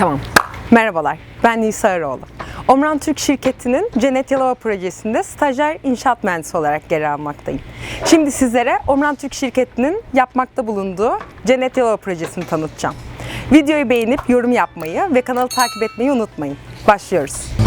Tamam. Merhabalar, ben Nisa Eroğlu. Omran Türk şirketinin Cennet Yalova projesinde stajyer inşaat mühendisi olarak yer almaktayım. Şimdi sizlere Omran Türk şirketinin yapmakta bulunduğu Cennet Yalova projesini tanıtacağım. Videoyu beğenip yorum yapmayı ve kanalı takip etmeyi unutmayın. Başlıyoruz.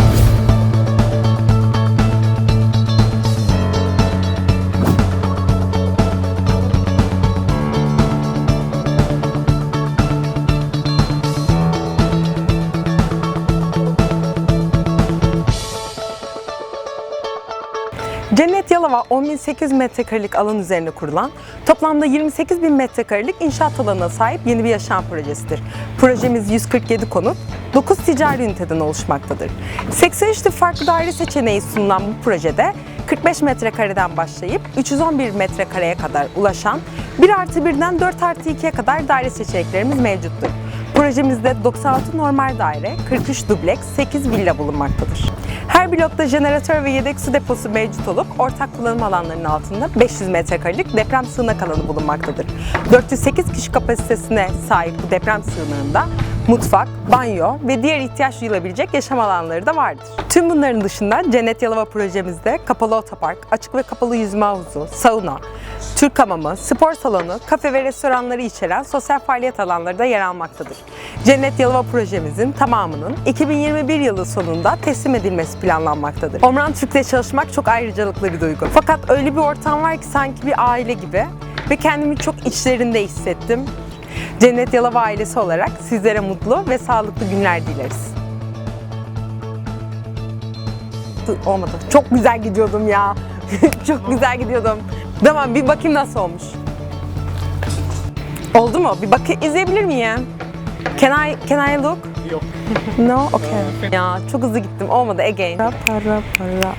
Cennet Yalova 10.800 metrekarelik alan üzerine kurulan, toplamda 28.000 metrekarelik inşaat alanına sahip yeni bir yaşam projesidir. Projemiz 147 konut, 9 ticari üniteden oluşmaktadır. 83 tip farklı daire seçeneği sunulan bu projede 45 metrekareden başlayıp 311 metrekareye kadar ulaşan 1 artı 1'den 4 artı 2'ye kadar daire seçeneklerimiz mevcuttur. Projemizde 96 normal daire, 43 dubleks, 8 villa bulunmaktadır. Her blokta jeneratör ve yedek su deposu mevcut olup ortak kullanım alanlarının altında 500 metrekarelik deprem sığınak alanı bulunmaktadır. 408 kişi kapasitesine sahip bu deprem sığınağında mutfak, banyo ve diğer ihtiyaç duyulabilecek yaşam alanları da vardır. Tüm bunların dışında Cennet Yalova projemizde kapalı otopark, açık ve kapalı yüzme havuzu, sauna, Türk hamamı, spor salonu, kafe ve restoranları içeren sosyal faaliyet alanları da yer almaktadır. Cennet Yalova projemizin tamamının 2021 yılı sonunda teslim edilmesi planlanmaktadır. Omran Türk'te çalışmak çok ayrıcalıklı bir duygu. Fakat öyle bir ortam var ki sanki bir aile gibi ve kendimi çok içlerinde hissettim. Cennet Yalova ailesi olarak sizlere mutlu ve sağlıklı günler dileriz. Olmadı. Çok güzel gidiyordum ya. çok güzel gidiyordum. Tamam bir bakayım nasıl olmuş. Oldu mu? Bir bak izleyebilir miyim? Can I can I look? Yok. No, okay. Ya çok hızlı gittim. Olmadı again. Para para para.